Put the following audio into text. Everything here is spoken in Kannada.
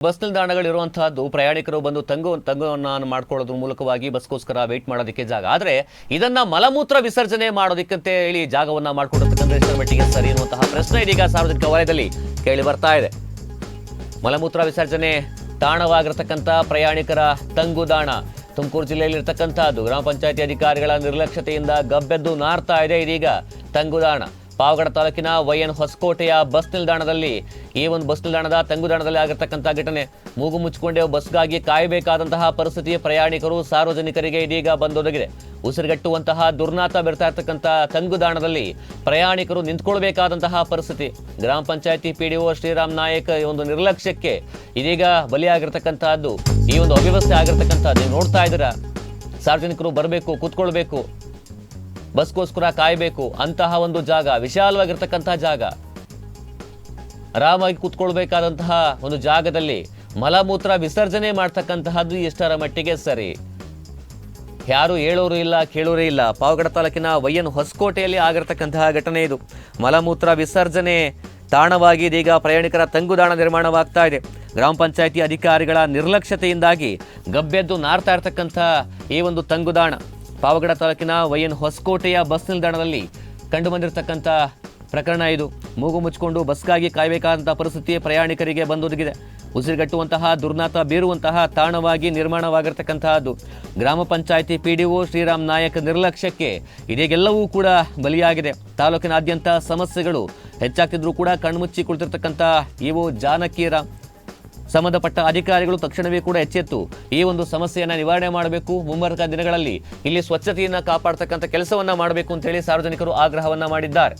ಬಸ್ ನಿಲ್ದಾಣಗಳಿರುವಂತಹದ್ದು, ಪ್ರಯಾಣಿಕರು ಬಂದು ತಂಗು, ತಂಗುವನ್ನ ಮಾಡ್ಕೊಳ್ಳೋದ್ರ ಮೂಲಕವಾಗಿ ಬಸ್ಗೋಸ್ಕರ ವೇಟ್ ಮಾಡೋದಕ್ಕೆ ಜಾಗ. ಆದರೆ, ಇದನ್ನ ಮಲಮೂತ್ರ ವಿಸರ್ಜನೆ ಮಾಡೋದಕ್ಕಂತ ಹೇಳಿ ಜಾಗವನ್ನ ಮಾಡಿಕೊಡತಕ್ಕಂಥ ಮಟ್ಟಿಗೆ ಸರಿ ಅನ್ನುವಂತಹ ಪ್ರಶ್ನೆ ಇದೀಗ ಸಾರ್ವಜನಿಕ ವಲಯದಲ್ಲಿ ಕೇಳಿ ಬರ್ತಾ ಇದೆ. ಮಲಮೂತ್ರ ವಿಸರ್ಜನೆ ತಾಣವಾಗಿರತಕ್ಕಂಥ ಪ್ರಯಾಣಿಕರ ತಂಗುದಾಣ ತುಮಕೂರು ಜಿಲ್ಲೆಯಲ್ಲಿರ್ತಕ್ಕಂಥದ್ದು, ಗ್ರಾಮ ಪಂಚಾಯತಿ ಅಧಿಕಾರಿಗಳ ನಿರ್ಲಕ್ಷ್ಯತೆಯಿಂದ ಗಬ್ಬೆದ್ದು ನಾರ್ತಾ ಇದೆ ಇದೀಗ ತಂಗುದಾಣ ಪಾವಗಡ ತಾಲೂಕಿನ ವೈಎನ್ ಹೊಸಕೋಟೆಯ ಬಸ್ ನಿಲ್ದಾಣದಲ್ಲಿ ಈ ಒಂದು ಬಸ್ ನಿಲ್ದಾಣದ ತಂಗುದಾಣದಲ್ಲಿ ಆಗಿರ್ತಕ್ಕಂಥ ಘಟನೆ. ಮೂಗು ಮುಚ್ಚಿಕೊಂಡೇ ಬಸ್ಗಾಗಿ ಕಾಯಬೇಕಾದಂತಹ ಪರಿಸ್ಥಿತಿ ಪ್ರಯಾಣಿಕರು, ಸಾರ್ವಜನಿಕರಿಗೆ ಇದೀಗ ಬಂದೊದಗಿದೆ. ಉಸಿರುಗಟ್ಟುವಂತಹ ದುರ್ನಾತ ಬೆರ್ತಾ ಇರ್ತಕ್ಕಂಥ ತಂಗುದಾಣದಲ್ಲಿ ಪ್ರಯಾಣಿಕರು ನಿಂತ್ಕೊಳ್ಬೇಕಾದಂತಹ ಪರಿಸ್ಥಿತಿ. ಗ್ರಾಮ ಪಂಚಾಯತಿ ಒ ಶ್ರೀರಾಮ್ ನಾಯಕ್ ಈ ಒಂದು ನಿರ್ಲಕ್ಷ್ಯಕ್ಕೆ ಇದೀಗ ಬಲಿಯಾಗಿರ್ತಕ್ಕಂತಹದ್ದು ಈ ಒಂದು ಅವ್ಯವಸ್ಥೆ ಆಗಿರ್ತಕ್ಕಂಥದ್ದು. ನೀವು ನೋಡ್ತಾ ಇದ್ದೀರಾ? ಸಾರ್ವಜನಿಕರು ಬರಬೇಕು, ಕೂತ್ಕೊಳ್ಬೇಕು. ಬಸ್ಗೋಸ್ಕರ ಕಾಯಬೇಕು. ಅಂತಹ ಒಂದು ಜಾಗ, ವಿಶಾಲವಾಗಿರ್ತಕ್ಕಂತಹ ಜಾಗ. ಆರಾಮಾಗಿ ಕೂತ್ಕೊಳ್ಬೇಕಾದಂತಹ ಒಂದು ಜಾಗದಲ್ಲಿ ಮಲಮೂತ್ರ ವಿಸರ್ಜನೆ ಮಾಡ್ತಕ್ಕಂತಹದ್ದು ಎಷ್ಟರ ಮಟ್ಟಿಗೆ ಸರಿ. ಯಾರು ಹೇಳೋರು ಇಲ್ಲ, ಕೇಳೋರು ಇಲ್ಲ. ಪಾವಗಡ ತಾಲೂಕಿನ ವೈಯನ್ ಹೊಸಕೋಟೆಯಲ್ಲಿ ಆಗಿರತಕ್ಕಂತಹ ಘಟನೆ ಇದು. ಮಲಮೂತ್ರ ವಿಸರ್ಜನೆ ತಾಣವಾಗಿ ಇದೀಗ ಪ್ರಯಾಣಿಕರ ತಂಗುದಾಣ ನಿರ್ಮಾಣವಾಗ್ತಾ ಇದೆ. ಗ್ರಾಮ ಪಂಚಾಯಿತಿ ಅಧಿಕಾರಿಗಳ ನಿರ್ಲಕ್ಷ್ಯತೆಯಿಂದಾಗಿ ಗಬ್ಬೆದ್ದು ನಾರ್ತಾ ಇರ್ತಕ್ಕಂಥ ಈ ಒಂದು ತಂಗುದಾಣ. ಪಾವಗಡ ತಾಲೂಕಿನ ವೈಎನ್ ಹೊಸಕೋಟೆಯ ಬಸ್ ನಿಲ್ದಾಣದಲ್ಲಿ ಕಂಡು ಬಂದಿರತಕ್ಕಂಥ ಪ್ರಕರಣ ಇದು. ಮೂಗು ಮುಚ್ಚಿಕೊಂಡು ಬಸ್ಗಾಗಿ ಕಾಯಬೇಕಾದಂಥ ಪರಿಸ್ಥಿತಿ ಪ್ರಯಾಣಿಕರಿಗೆ ಬಂದೊದಗಿದೆ. ಉಸಿರುಗಟ್ಟುವಂತಹ, ದುರ್ನಾತ ಬೀರುವಂತಹ ತಾಣವಾಗಿ ನಿರ್ಮಾಣವಾಗಿರ್ತಕ್ಕಂತಹದ್ದು. ಗ್ರಾಮ ಪಂಚಾಯತಿ ಒ ಶ್ರೀರಾಮ್ ನಾಯಕ್ ನಿರ್ಲಕ್ಷ್ಯಕ್ಕೆ ಇದೀಗೆಲ್ಲವೂ ಕೂಡ ಬಲಿಯಾಗಿದೆ. ತಾಲೂಕಿನಾದ್ಯಂತ ಸಮಸ್ಯೆಗಳು ಹೆಚ್ಚಾಗ್ತಿದ್ರು ಕೂಡ ಕಣ್ಮುಚ್ಚಿ ಕುಳಿತಿರ್ತಕ್ಕಂಥ ಇವು ಜಾನಕೀರ ಸಂಬಂಧಪಟ್ಟ ಅಧಿಕಾರಿಗಳು ತಕ್ಷಣವೇ ಕೂಡ ಎಚ್ಚೆತ್ತು. ಈ ಒಂದು ಸಮಸ್ಯೆಯನ್ನು ನಿವಾರಣೆ ಮಾಡಬೇಕು. ಮುಂಬರುವ ದಿನಗಳಲ್ಲಿ ಇಲ್ಲಿ ಸ್ವಚ್ಛತೆಯನ್ನು ಕಾಪಾಡತಕ್ಕಂಥ ಕೆಲಸವನ್ನ ಮಾಡಬೇಕು ಅಂತ ಹೇಳಿ ಸಾರ್ವಜನಿಕರು ಆಗ್ರಹವನ್ನ ಮಾಡಿದ್ದಾರೆ.